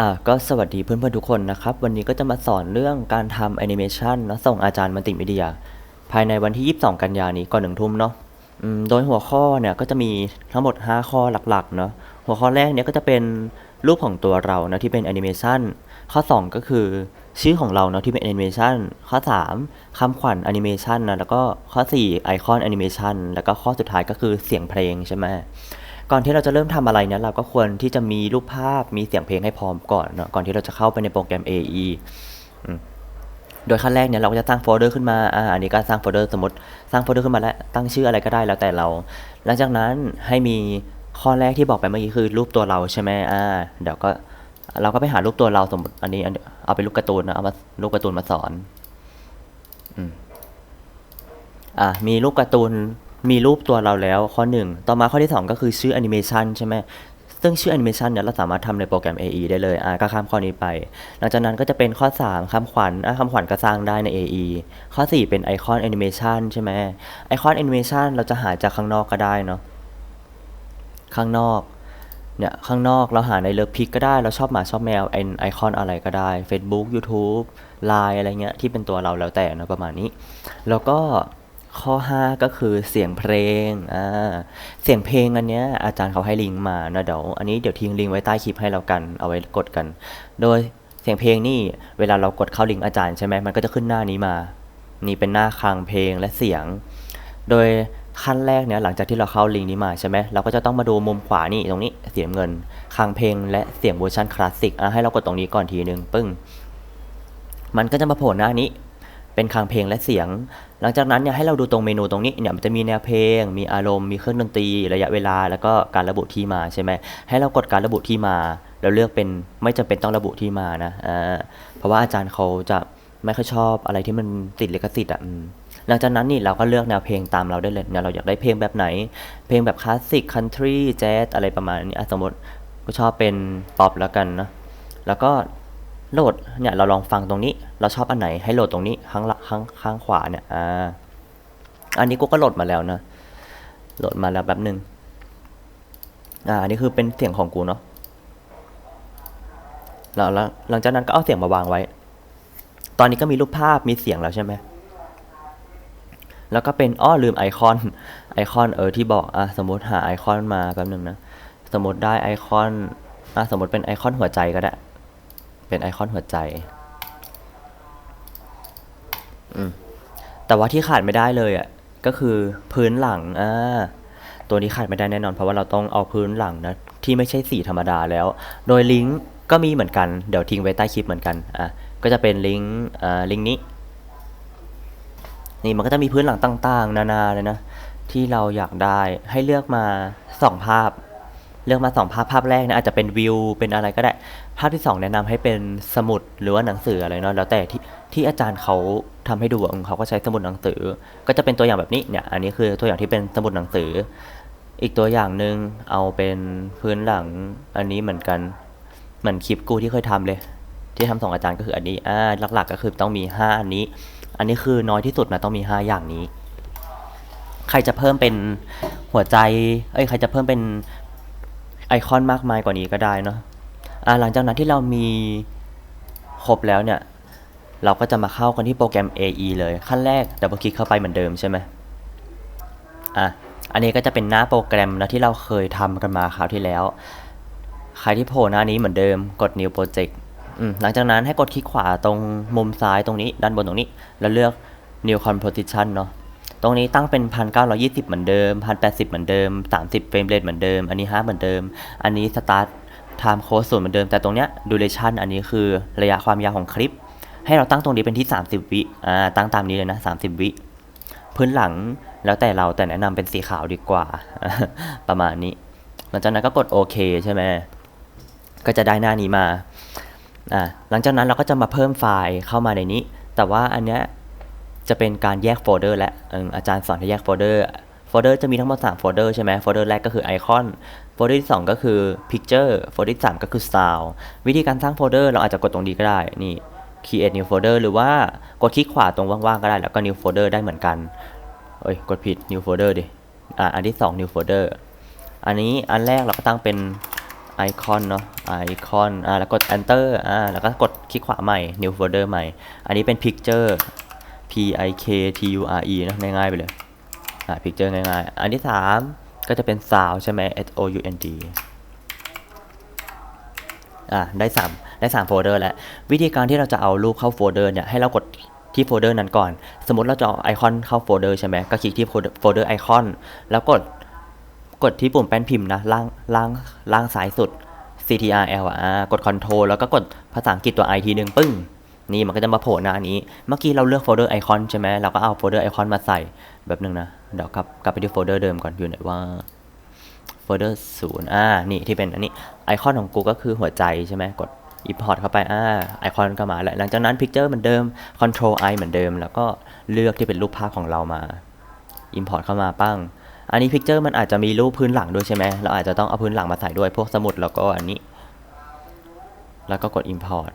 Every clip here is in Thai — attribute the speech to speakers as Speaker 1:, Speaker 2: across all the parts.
Speaker 1: อ่าก็สวัสดีเพื่อนๆทุกคนนะครับ วันนี้ก็จะมาสอนเรื่องการทำแอนิเมชันเนะส่งอาจารย์มัลติมีเดีย ภายในวันที่ 22 กันยานี้ก่อนหนึ่งทุ่มเนาะโดยหัวข้อเนี่ยก็จะมีทั้งหมด 5 ข้อหลักๆเนาะหัวข้อแรกเนี่ยก็จะเป็นรูปของตัวเรานะที่เป็นแอนิเมชันข้อ 2 ก็คือชื่อของเราเนาะที่เป็นแอนิเมชันข้อ 3คำขวัญแอนิเมชันนะแล้วก็ข้อ 4 ไอคอนแอนิเมชันแล้วก็ข้อสุดท้ายก็คือเสียงเพลงใช่ไหม ก่อนที่เราจะเริ่มทำอะไรเนี่ยเราก็ควรที่จะมีรูปภาพมีเสียงเพลงให้พร้อมก่อนเนาะก่อนที่เราจะเข้าไปในโปรแกรม AE อืมโดยขั้นแรกเนี่ยเราก็จะสร้างโฟลเดอร์ขึ้นมาอ่าอันนี้ก็สร้างโฟลเดอร์สมมติสร้างโฟลเดอร์ขึ้นมาแล้วตั้งชื่ออะไรก็ได้แล้วแต่เรา หลังจากนั้นให้มีข้อแรกที่บอกไปเมื่อกี้คือรูปตัวเราใช่ไหมอ่าเดี๋ยวก็เราก็ไปหารูปตัวเราสมมติอันนี้เอาเป็นรูปการ์ตูนนะเอามารูปการ์ตูนมาสอนอืมอะมีรูปการ์ตูน มีรูปตัวเราแล้วข้อหนึ่งต่อมาข้อที่ 2 ก็คือชื่อแอนิเมชันใช่ไหมซึ่งชื่อแอนิเมชันเนี่ยเราสามารถทำในโปรแกรม AE ได้เลยอะก็ข้ามข้อนี้ไป หลังจากนั้นก็จะเป็นข้อ 3คำขวัญอะคำขวัญก็สร้างได้ใน AE ข้อ 4 เป็นไอคอนแอนิเมชันใช่ไหมไอคอนแอนิเมชันเราจะหาจากข้างนอกก็ได้เนาะข้างนอกเนี่ยข้างนอกเราหาในเลิฟพิกก็ได้ เราชอบหมาชอบแมวไอไอคอนอะไรก็ได้ Facebook YouTube Line อะไรเงี้ยที่เป็นตัวเราแล้วแต่นะประมาณนี้ แล้วก็ ข้อ 5 ก็คือเสียงเพลงอ่าเสียงเพลงอันเนี้ยอาจารย์เขาให้ลิงก์มานะเดี๋ยวอันนี้เดี๋ยวทิ้งลิงก์ไว้ใต้คลิปให้เรากันเอาไว้กดกัน โดยเสียงเพลงนี่เวลาเรากดเข้าลิงก์อาจารย์ใช่ไหมมันก็จะขึ้นหน้านี้มา นี่เป็นหน้าคลังเพลงและเสียง โดยขั้นแรกเนี่ยหลังจากที่เราเข้าลิงก์นี้มาใช่ไหมเราก็จะต้องมาดูมุมขวานี่ตรงนี้เสียงเงินคลังเพลงและเสียงเวอร์ชันคลาสสิกอะให้เรากดตรงนี้ก่อนทีนึงปึ้งมันก็จะมาโผล่หน้านี้ เป็นคลังเพลงและเสียง หลังจากนั้นเนี่ยให้เราดูตรงเมนูตรงนี้เนี่ยมันจะมีแนวเพลง มีอารมณ์มีเครื่องดนตรีระยะเวลา แล้วก็การระบุที่มาใช่ไหมให้เรากดการระบุที่มาแล้วเลือกเป็นไม่จำเป็นต้องระบุที่มานะอ่าเพราะว่าอาจารย์เขาจะไม่ค่อยชอบอะไรที่มันติดลิขสิทธิ์อะหลังจากนั้นนี่เราก็เลือกแนวเพลงตามเราได้เลยเนี่ยเราอยากได้เพลงแบบไหน เพลงแบบคลาสสิกคันทรีแจ๊สอะไรประมาณนี้สมมติก็ชอบเป็นป๊อปแล้วกันนะแล้วก็ โหลดเนี่ยเราลองฟังตรงนี้ เราชอบอันไหนให้โหลดตรงนี้ข้างละข้างข้างขวาเนี่ยอ่าอันนี้กูก็โหลดมาแล้วนะโหลดมาแล้วแป๊บหนึ่งอ่าอันนี้คือเป็นเสียงของกูเนาะแล้วหลังจากนั้นก็เอาเสียงมาวางไว้ ตอนนี้ก็มีรูปภาพมีเสียงแล้วใช่ไหมแล้วก็เป็นอ้อลืมไอคอนไอคอนเออที่บอกอะสมมติหาไอคอนมาแป๊บหนึ่งนะสมมติได้ไอคอนอะสมมติเป็นไอคอนหัวใจก็ได้ เป็นไอคอนหัวใจ อืม แต่ว่าที่ขาดไม่ได้เลยอะ ก็คือพื้นหลัง อ่า ตัวนี้ขาดไม่ได้แน่นอนเพราะว่าเราต้องเอาพื้นหลังนะ ที่ไม่ใช่สีธรรมดาแล้ว โดยลิงก์ก็มีเหมือนกัน เดี๋ยวทิ้งไว้ใต้คลิปเหมือนกัน อะ ก็จะเป็นลิงก์ อ่า ลิงก์นี้ นี่มันก็จะมีพื้นหลังต่าง ๆ นานาเลยนะ ที่เราอยากได้ ให้เลือกมาสองภาพ เลือกมาสองภาพภาพแรกนะอาจจะเป็นวิวเป็นอะไรก็ได้ ภาพที่สองแนะนำให้เป็นสมุดหรือว่าหนังสืออะไรเนาะแล้วแต่ที่ที่อาจารย์เขาทำให้ดูเขาก็ใช้สมุดหนังสือ ก็จะเป็นตัวอย่างแบบนี้เนี่ยอันนี้คือตัวอย่างที่เป็นสมุดหนังสือ อีกตัวอย่างหนึ่งเอาเป็นพื้นหลังอันนี้เหมือนกันเหมือนคลิปกูที่เคยทำเลย ที่ทำส่งอาจารย์ก็คืออันนี้อ่าหลักๆ ก็คือต้องมีห้าอันนี้ อันนี้คือน้อยที่สุดนะต้องมีห้าอย่างนี้ใครจะเพิ่มเป็นหัวใจ เอ้ย ใครจะเพิ่มเป็น ไอคอนมากมายกว่านี้ก็ได้เนาะอ่าหลังจากนั้นที่เรามีครบแล้วเนี่ย เราก็จะมาเข้ากันที่โปรแกรม AE เลยขั้นแรกดับเบิลคลิกเข้าไปเหมือนเดิมใช่ไหมอะอันนี้ก็จะเป็นหน้าโปรแกรมนะที่เราเคยทำกันมาคราวที่แล้ว ใครที่โผล่หน้านี้เหมือนเดิมกด New Project หลังจากนั้นให้กดคลิกขวาตรงมุมซ้ายตรงนี้ด้านบนตรงนี้ แล้วเลือก New Composition เนาะ ตรงนี้ตั้งเป็น 1920 เหมือนเดิม 1080 เหมือนเดิม 30 เฟรมเรทเหมือนเดิม อันนี้ 5 เหมือนเดิม อันนี้ Start Time Code ศูนย์เหมือนเดิม แต่ตรงเนี้ย Duration อันนี้คือระยะความยาวของคลิป ให้เราตั้งตรงนี้เป็นที่ 30 วิอ่าตั้งตามนี้เลยนะ 30 วิพื้นหลังแล้วแต่เราแต่แนะนำเป็นสีขาวดีกว่า ประมาณนี้ หลังจากนั้นก็กดโอเคใช่ไหมก็จะได้หน้านี้มาอ่าหลังจากนั้นเราก็จะมาเพิ่มไฟล์เข้ามาในนี้ แต่ว่าอันเนี้ย จะเป็นการแยกโฟลเดอร์และอาจารย์สอนให้แยกโฟลเดอร์โฟลเดอร์จะมีทั้งหมด3โฟลเดอร์ใช่ไหมโฟลเดอร์แรกก็คือไอคอนโฟลเดอร์ที่ 2 ก็คือ Picture โฟลเดอร์ที่ 3 ก็คือ Sound วิธีการสร้างโฟลเดอร์เราอาจจะกดตรงนี้ก็ได้นี่ create new folder หรือว่ากดคลิกขวาตรงว่างๆ ก็ได้แล้วก็ new folder ได้เหมือนกันเอ้ยกดผิด new folder ดิอ่าอันที่ 2 new folder อันนี้อันแรกเราก็ตั้งเป็นไอคอนเนาะไอคอนอ่าแล้วกด enter อ่าแล้วก็กดคลิกขวาใหม่ new folder ใหม่ อันนี้เป็น picture i k t u r e นะง่ายๆไปเลย อ่า picture ง่ายๆ อันที่ 3 ก็จะเป็น sound ใช่ไหม s o u n d อ่า ได้ 3 ได้ 3 โฟลเดอร์แล้ว วิธีการที่เราจะเอารูปเข้าโฟลเดอร์เนี่ย ให้เรากดที่โฟลเดอร์นั้นก่อน สมมติเราจะเอาไอคอนเข้าโฟลเดอร์ใช่ไหมก็คลิกที่โฟลเดอร์ไอคอน แล้วกด กดที่ปุ่มแป้นพิมพ์นะ ล่าง ล่าง ล่างซ้ายสุด CTRL อะ กด Control แล้วก็กดภาษาอังกฤษตัว I ทีหนึ่งปึ้ง นี่มันก็จะมาโผล่หน้านี้ เมื่อกี้เราเลือกโฟลเดอร์ไอคอนใช่ไหมเราก็เอาโฟลเดอร์ไอคอนมาใส่แบบหนึงนะ เดี๋ยวกลับกลับไปที่โฟลเดอร์เดิมก่อนอยู่ไหนว่าโฟลเดอร์ศูนย์อ่า นี่ที่เป็นอันนี้ไอคอนของกูก็คือหัวใจใช่ไหมกด import เข้าไปอ่าไอคอนก็มาแล้วหลังจากนั้น picture เหมือนเดิม control i เหมือนเดิม แล้วก็เลือกที่เป็นรูปภาพของเรามา import เข้ามาปั้งอันนี้ picture มันอาจจะมีรูปพื้นหลังด้วยใช่ไหมเราอาจจะต้องเอาพื้นหลังมาใส่ด้วยพวกสมุดแล้วก็อันนี้ แล้วก็กด import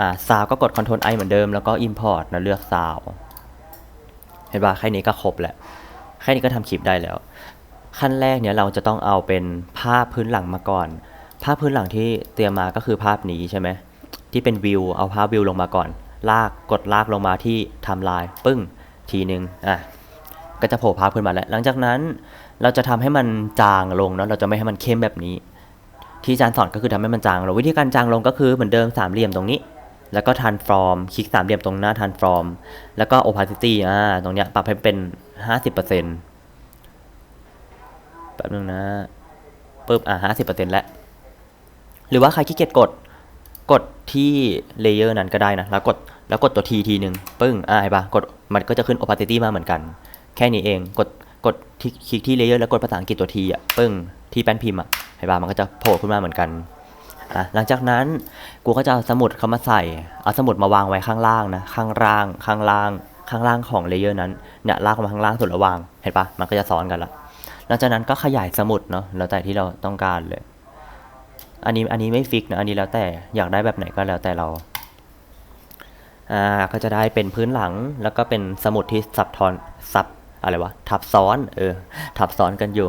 Speaker 1: อ่าซาวก็กด Ctrl i เหมือนเดิมแล้วก็ import แล้วเลือกซาวเห็นป่ะแค่นี้ก็ครบแล้วแค่นี้ก็ทำคลิปได้แล้ว ขั้นแรกเนี่ยเราจะต้องเอาเป็นภาพพื้นหลังมาก่อน ภาพพื้นหลังที่เตรียมมาก็คือภาพนี้ใช่ไหมที่เป็นวิวเอาภาพวิวลงมาก่อน ลากกดลากลงมาที่ไทม์ไลน์ปึ้งทีนึงอะก็จะโผล่ภาพขึ้นมาแล้ว หลังจากนั้นเราจะทำให้มันจางลงเนาะเราจะไม่ให้มันเข้มแบบนี้ ที่อาจารย์สอนก็คือทำให้มันจางลงวิธีการจางลงก็คือเหมือนเดิมสามเหลี่ยมตรงนี้ แล้วก็ transform คลิกสามเหลี่ยมตรงหน้า transform แล้วก็ opacity อ่า ตรงเนี้ยปรับให้เป็น 50%แป๊บนึงนะปึ๊บอ่า50%แล้ว หรือว่าใครขี้เกียจกด กดที่เลเยอร์นั้นก็ได้นะ แล้วกด แล้วกดตัว T ทีหนึ่งปึ้ง อ่าเห็นปะกด มันก็จะขึ้น opacity มาเหมือนกัน แค่นี้เอง กด กดคลิกที่เลเยอร์แล้วกดภาษาอังกฤษตัว T อะ ปึ้ง ที่แป้นพิมพ์อะ เห็นปะมันก็จะโผล่ขึ้นมาเหมือนกัน หลังจากนั้นกูก็จะเอาสมุดเข้ามาใส่ เอาสมุดมาวางไว้ข้างล่างนะ ข้างล่าง ข้างล่าง ข้างล่างของเลเยอร์นั้น เนี่ยลากมาข้างล่างสุดระวาง เห็นปะมันก็จะซ้อนกันละ หลังจากนั้นก็ขยายสมุดเนาะ แล้วแต่ที่เราต้องการเลย อันนี้ อันนี้ไม่ฟิกนะ อันนี้แล้วแต่ อยากได้แบบไหนก็แล้วแต่เรา อ่า ก็จะได้เป็นพื้นหลัง แล้วก็เป็นสมุดที่ซับทอนซับอะไรวะ ทับซ้อน เออ ทับซ้อนกันอยู่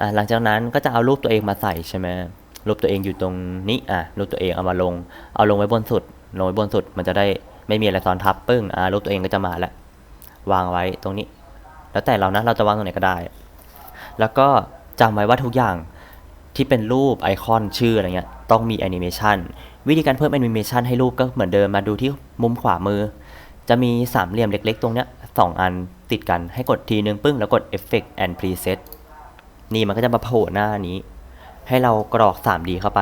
Speaker 1: อ่า หลังจากนั้นก็จะเอารูปตัวเองมาใส่ใช่ไหม รูปตัวเองอยู่ตรงนี้อะรูปตัวเองเอามาลง เอาลงไว้บนสุด ลงไว้บนสุด มันจะได้ไม่มีอะไรซ้อนทับปึ้งอ่ารูปตัวเองก็จะมาแล้ววางไว้ตรงนี้ แล้วแต่เรานะเราจะวางตรงไหนก็ได้ แล้วก็จำไว้ว่าทุกอย่างที่เป็นรูปไอคอนชื่ออะไรเงี้ยต้องมีแอนิเมชันวิธีการเพิ่มแอนิเมชันให้รูปก็เหมือนเดิมมาดูที่มุมขวามือ จะมีสามเหลี่ยมเล็ก ๆ ตรงเนี้ยสองอันติดกันให้กดทีนึงปึ้งแล้วกด Effect and Preset นี่มันก็จะมาโผล่หน้านี้ ให้เรากรอก 3D เข้าไป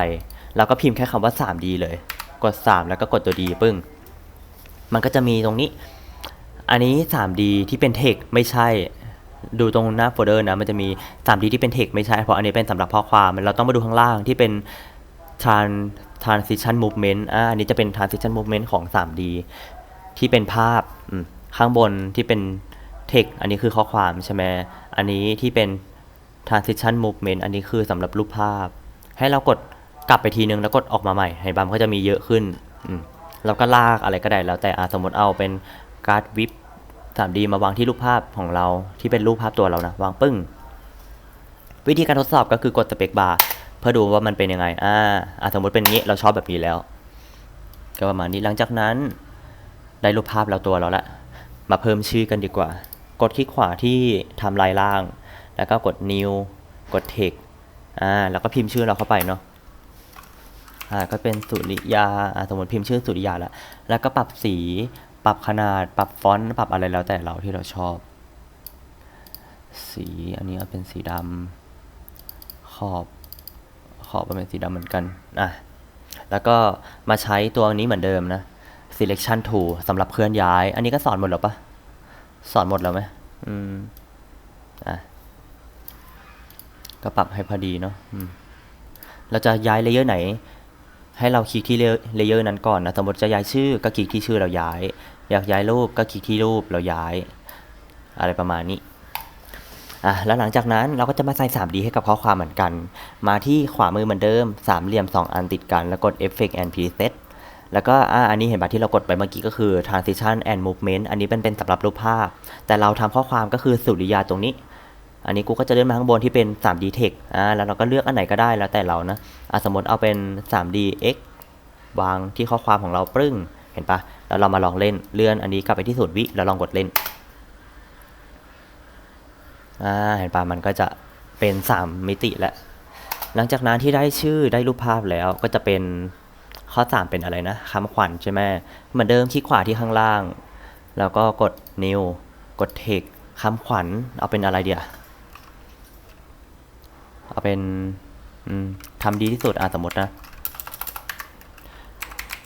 Speaker 1: แล้วก็พิมพ์แค่คำว่า 3D เลย กด 3 แล้วก็กดตัว D ปึ้ง มันก็จะมีตรงนี้ อันนี้ 3D ที่เป็นเทคไม่ใช่ ดูตรงหน้าโฟลเดอร์นะ มันจะมี 3D ที่เป็นเทคไม่ใช่ เพราะอันนี้เป็นสำหรับข้อความ เราต้องมาดูข้างล่างที่เป็น tran transition movement อ่าอันนี้จะเป็น transition movement ของ 3D ที่เป็นภาพ ข้างบนที่เป็น text อันนี้คือข้อความใช่ไหมอันนี้ที่เป็น transition movement อันนี้คือสำหรับรูปภาพ ให้เรากดกลับไปทีนึงแล้วกดออกมาใหม่ให้บัมก็จะมีเยอะขึ้นอืมแล้วก็ลากอะไรก็ได้แล้วแต่สมมติเอาเป็นการ์ดวิป 3D มาวางที่รูปภาพของเราที่เป็นรูปภาพตัวเรานะ วางปึ้ง วิธีการทดสอบก็คือกดสเปคบาร์เพื่อดูว่ามันเป็นยังไงอ่าสมมติเป็นงี้เราชอบแบบนี้แล้ว ก็ประมาณนี้หลังจากนั้นได้รูปภาพเราตัวเราละมาเพิ่มชื่อกันดีกว่า กดคลิกขวาที่ทำลายล่าง แล้วก็กด new กด text อ่าแล้วก็พิมพ์ชื่อเราเข้าไปเนาะอ่าก็เป็นสุริยาอ่าสมมติพิมพ์ชื่อสุริยาแล้วแล้วก็ปรับสีปรับขนาดปรับฟอนต์ปรับอะไรแล้วแต่เราที่เราชอบ สีอันนี้เอาเป็นสีดำขอบขอบเป็นสีดำเหมือนกันอะแล้วก็มาใช้ตัวนี้เหมือนเดิมนะ selection tool สำหรับเคลื่อนย้าย อันนี้ก็สอนหมดแล้วปะสอนหมดแล้วไหมอืมอะ ก็ปรับให้พอดีเนาะเราจะย้ายเลเยอร์ไหน ให้เราคลิกที่เลเยอร์นั้นก่อนนะ สมมติจะย้ายชื่อก็คลิกที่ชื่อเราย้าย อยากย้ายรูปก็คลิกที่รูปเราย้าย อะไรประมาณนี้อะแล้วหลังจากนั้นเราก็จะมาใส่ 3D ให้กับข้อความเหมือนกัน มาที่ขวามือเหมือนเดิม สามเหลี่ยม 2 อันติดกัน แล้วกด Effect and Preset แล้วก็อ่าอันนี้เห็นปะที่เรากดไปเมื่อกี้ก็คือ transition and movement อันนี้เป็นเป็นสำหรับรูปภาพ แต่เราทำข้อความก็คือสุริยาตรงนี้ อันนี้กูก็จะเลื่อนมาข้างบนที่เป็น 3D text อ่าแล้วเราก็เลือกอันไหนก็ได้แล้วแต่เรานะอะสมมติเอาเป็น 3D x วางที่ข้อความของเราปรึ้งเห็นปะแล้วเรามาลองเล่นเลื่อนอันนี้กลับไปที่ศูนย์วิแล้วลองกดเล่นอ่าเห็นปะมันก็จะเป็น 3 มิติแล้วหลังจากนั้นที่ได้ชื่อได้รูปภาพแล้วก็จะเป็นข้อ 3 เป็นอะไรนะคำขวัญใช่ไหมเหมือนเดิมที่ขวาที่ข้างล่าง แล้วก็กด new กด text คำขวัญเอาเป็นอะไรเดียว เอาเป็นทำดีที่สุดอะสมมตินะ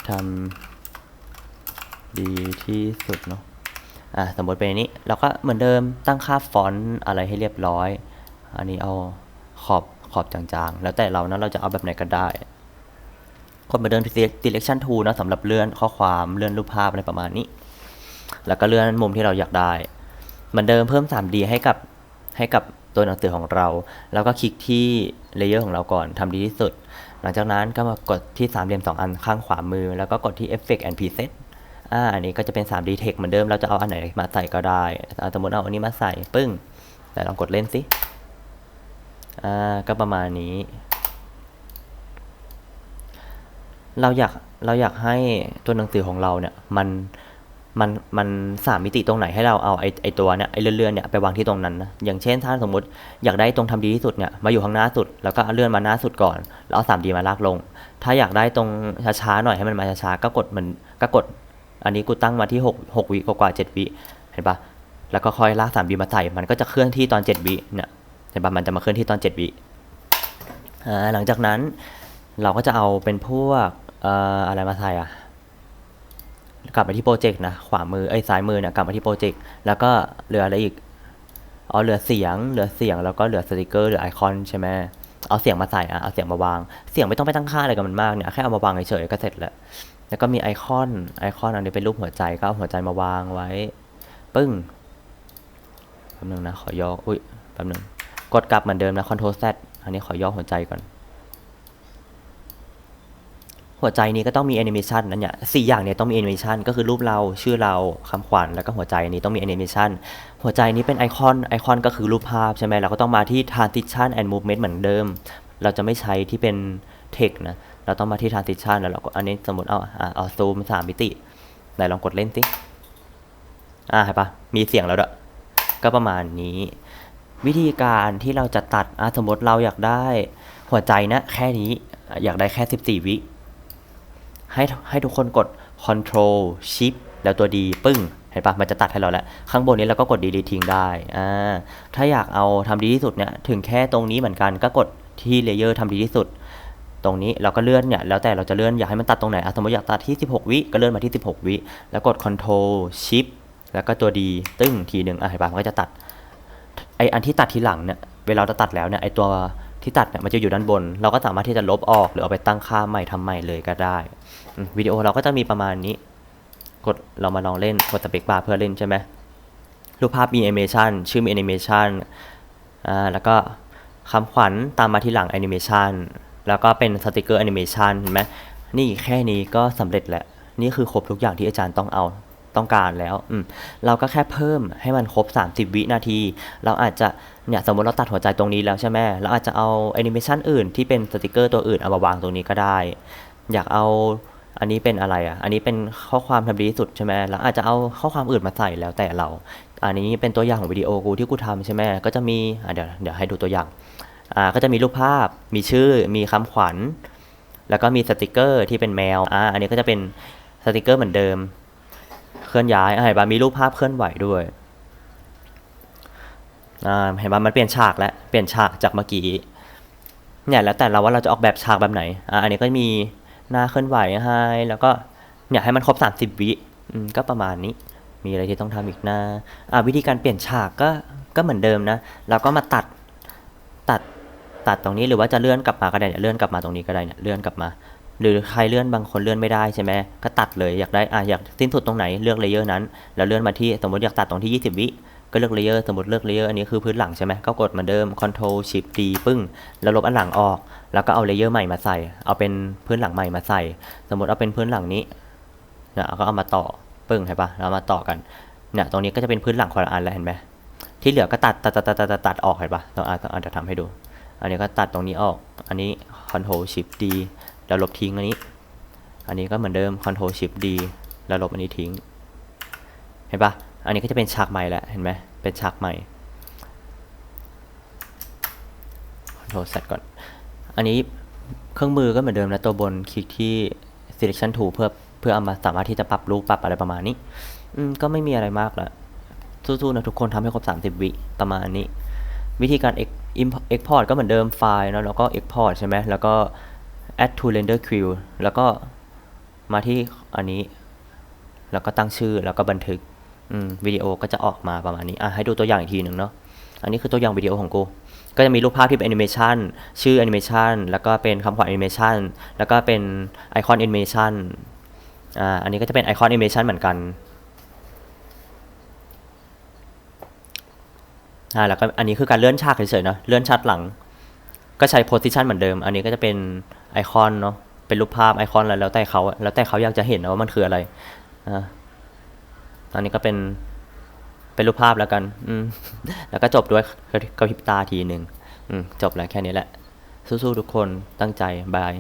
Speaker 1: ทำดีที่สุดเนาะอะสมมติเป็นนนี้เราก็เหมือนเดิมตั้งค่าฟอนต์อะไรให้เรียบร้อย อันนี้เอาขอบขอบจางๆ แล้วแต่เรานะเราจะเอาแบบไหนก็ได้กดมาเดิน selection tool นะสำหรับเลื่อนข้อความเลื่อนรูปภาพอะไรประมาณนี้ แล้วก็เลื่อนมุมที่เราอยากได้ เหมือนเดิมเพิ่ม 3D ให้กับให้กับ ตัวหนังสือของเรา แล้วก็คลิกที่เลเยอร์ของเราก่อนทำดีที่สุด หลังจากนั้นก็มากดที่สามเหลี่ยม 2 อันข้างขวามือ แล้วก็กดที่ Effect and Preset อ่าอันนี้ก็จะเป็น 3D Text เหมือนเดิม เราจะเอาอันไหนมาใส่ก็ได้อ่าสมมติเอาอันนี้มาใส่ปึ้ง แต่ลองกดเล่นสิ อ่า ก็ประมาณนี้ เราอยาก เราอยากให้ตัวหนังสือของเราเนี่ย มัน มันมันสามมิติตรงไหนให้เราเอาไอไอตัวเนี่ยไอเลื่อนๆเนี่ยไปวางที่ตรงนั้นนะอย่างเช่นถ้าสมมติอยากได้ตรงทำดีที่สุดเนี่ยมาอยู่ข้างหน้าสุด แล้วก็เลื่อนมาหน้าสุดก่อน แล้วเอาสามดีมาลากลง ถ้าอยากได้ตรงช้าๆหน่อยให้มันมาช้าๆก็กดมันก็กด อันนี้กูตั้งมาที่หกวิกว่าเจ็ดวิเห็นปะแล้วก็ค่อยลากสามดีมาใส่มันก็จะเคลื่อนที่ตอนเจ็ดวิเนี่ยเห็นปะมันจะมาเคลื่อนที่ตอนเจ็ดวิอ่าหลังจากนั้นเราก็จะเอาเป็นพวกเอ่ออะไรมาใส่อะ กลับไปที่โปรเจกต์นะ ขวามือไอ้ยซ้ายมือเนี่ยกลับมาที่โปรเจกต์แล้วก็เหลืออะไรอีกอ๋อเหลือเสียงเหลือเสียงแล้วก็เหลือสติกเกอร์เหลือไอคอนใช่ไหมเอาเสียงมาใส่อะเอาเสียงมาวาง เสียงไม่ต้องไปตั้งค่าอะไรกับมันมากเนี่ยแค่เอามาวางเฉยๆก็เสร็จแล้ว แล้วก็มีไอคอนไอคอนอันนี้เป็นรูปหัวใจก็เอาหัวใจมาวางไว้ ปึ้งแป๊บนึงนะขอย่ออุ้ยแป๊บนึงกดกลับเหมือนเดิมนะ Ctrl Z อันนี้ขอย่อหัวใจก่อน หัวใจนี้ก็ต้องมีแอนิเมชันนั่นเนี่ยสี่อย่างเนี่ยต้องมีแอนิเมชันก็คือรูปเราชื่อเราคำขวัญแล้วก็หัวใจนี้ต้องมีแอนิเมชันหัวใจนี้เป็นไอคอนไอคอนก็คือรูปภาพใช่ไหมเราก็ต้องมาที่ transition and movement เหมือนเดิม เราจะไม่ใช้ที่เป็น text นะเราต้องมาที่ transition แล้วเราก็อันนี้สมมติเอาอะเอาซูมสามมิติไหนลองกดเล่นสิอ่าเห็นปะมีเสียงแล้วด้วยก็ประมาณนี้ วิธีการที่เราจะตัดอะสมมติเราอยากได้หัวใจนะแค่นี้อยากได้แค่ 14 วิ ให้ให้ทุกคนกด Control Shift แล้วตัวดีปึ้ง เห็นปะมันจะตัดให้เราแล้ว ข้างบนนี้เราก็กด delete ทิ้งได้อ่าถ้าอยากเอาทำดีที่สุดเนี่ย ถึงแค่ตรงนี้เหมือนกันก็กดที่เลเยอร์ทำดีที่สุด ตรงนี้เราก็เลื่อนเนี่ย แล้วแต่เราจะเลื่อนอยากให้มันตัดตรงไหนสมมติอยากตัดที่ 16 วิก็เลื่อนมาที่ 16 วิ แล้วกด Control Shift แล้วก็ตัวดีตึ้งทีหนึ่งอะเห็นปะมันก็จะตัด ไออันที่ตัดทีหลังเนี่ย เวลาเราตัดแล้วเนี่ย ไอตัว ที่ตัดเนี่ยมันจะอยู่ด้านบน เราก็สามารถที่จะลบออกหรือเอาไปตั้งค่าใหม่ทำใหม่เลยก็ได้วิดีโอเราก็จะมีประมาณนี้ กดเรามาลองเล่นกดสเปคบาร์เพื่อเล่นใช่ไหมรูปภาพมีแอนิเมชันชื่อมีแอนิเมชันอ่าแล้วก็คำขวัญตามมาที่หลังแอนิเมชันแล้วก็เป็นสติกเกอร์แอนิเมชันเห็นไหมนี่แค่นี้ก็สำเร็จแหล้วนี่คือครบทุกอย่างที่อาจารย์ต้องเอา ต้องการแล้วอืมเราก็แค่เพิ่มให้มันครบ 30 วินาที เราอาจจะเนี่ยสมมติเราตัดหัวใจตรงนี้แล้วใช่ไหมเราอาจจะเอาแอนิเมชันอื่นที่เป็นสติกเกอร์ตัวอื่นเอามาวางตรงนี้ก็ได้ อยากเอาอันนี้เป็นอะไรอะ อันนี้เป็นข้อความทำดีที่สุดใช่ไหมแล้วอาจจะเอาข้อความอื่นมาใส่แล้วแต่เรา อันนี้เป็นตัวอย่างของวิดีโอกูที่กูทำใช่ไหมก็จะมีะเดี๋ยวเดี๋ยวให้ดูตัวอย่าง อ่า ก็จะมีรูปภาพ มีชื่อ มีคำขวัญ แล้วก็มีสติกเกอร์ที่เป็นแมว อ่า อันนี้ก็จะเป็นสติกเกอร์เหมือนเดิม เคลื่อนย้ายเห็นปะมีรูปภาพเคลื่อนไหวด้วยเห็นปะมันเปลี่ยนฉากแล้วเปลี่ยนฉากจากเมื่อกี้เนี่ยแล้วแต่เราว่าเราจะออกแบบฉากแบบไหนอ่าอันนี้ก็มีหน้าเคลื่อนไหวให้แล้วก็เนี่ยให้มันครบ 30 วิก็ประมาณนี้ มีอะไรที่ต้องทำอีกหน้าอ่าวิธีการเปลี่ยนฉากก็ก็เหมือนเดิมนะเราก็มาตัดตัดตัดตรงนี้หรือว่าจะเลื่อนกลับมาก็ได้เนี่ยเลื่อนกลับมาตรงนี้ก็ได้เนี่ยเลื่อนกลับมา หรือใครเลื่อนบางคนเลื่อนไม่ได้ใช่ไหมก็ตัดเลยอยากได้อะอยากสิ้นสุดตรงไหนเลือกเลเยอร์นั้น แล้วเลื่อนมาที่สมมติอยากตัดตรงที่ 20 วิก็เลือกเลเยอร์สมมติเลือกเลเยอร์อันนี้คือพื้นหลังใช่ไหมก็กดเหมือนเดิม Ctrl Shift D ปึ้ง แล้วลบอันหลังออก แล้วก็เอาเลเยอร์ใหม่มาใส่ เอาเป็นพื้นหลังใหม่มาใส่ สมมติเอาเป็นพื้นหลังนี้เนี่ยก็เอามาต่อปึ้งเห็นปะแล้วเอามาต่อกันเนี่ยตรงนี้ก็จะเป็นพื้นหลังคนละอันแล้วเห็นไหมที่เหลือก็ตัดตัดตัดตัดตัดตัดออกเห็นปะต้องอาจต้องอาจจะทำให้ดู อันนี้ก็ตัดตรงนี้ออก อันนี้ Ctrl Shift D แล้วลบทิ้งอันนี้ อันนี้ก็เหมือนเดิม Ctrl Shift D แล้วลบอันนี้ทิ้ง เห็นปะอันนี้ก็จะเป็นฉากใหม่แล้วเห็นไหมเป็นฉากใหม่ Ctrl Z ก่อน อันนี้เครื่องมือก็เหมือนเดิมนะตัวบนคลิกที่ selection tool เพื่อเพื่อเอามาสามารถที่จะปรับรูปปรับอะไรประมาณนี้ อืมก็ไม่มีอะไรมากละสู้ๆนะทุกคนทำให้ครบ 30 วิประมาณนี้ วิธีการ export ก็เหมือนเดิมไฟล์เนะแล้วก็ export ใช่ไหมแล้วก็ add to render queue แล้วก็มาที่อันนี้ แล้วก็ตั้งชื่อแล้วก็บันทึกวิดีโอก็จะออกมาประมาณนี้อะให้ดูตัวอย่างอีกทีหนึ่งเนาะอันนี้คือตัวอย่างวิดีโอของกู ก็จะมีรูปภาพที่เป็นแอนิเมชันชื่อแอนิเมชันแล้วก็เป็นคำขวัญแอนิเมชันแล้วก็เป็นไอคอนแอนิเมชันอ่าอันนี้ก็จะเป็นไอคอนแอนิเมชันเหมือนกันอ่าแล้วก็อันนี้คือการเลื่อนฉากเฉยๆเนาะเลื่อนฉากหลัง ก็ใช้โพสิชันเหมือนเดิม อันนี้ก็จะเป็น ไอคอนเนาะเป็นรูปภาพไอคอนอะไรแล้วแต่เขาแล้วแต่เขาอยากจะเห็นนะว่ามันคืออะไรอ่าอันนี้ก็เป็นเป็นรูปภาพแล้วกัน อืม แล้วก็จบด้วยกระพริบตาทีหนึ่งอืมจบแล้วแค่นี้แหละ สู้ๆทุกคนตั้งใจบาย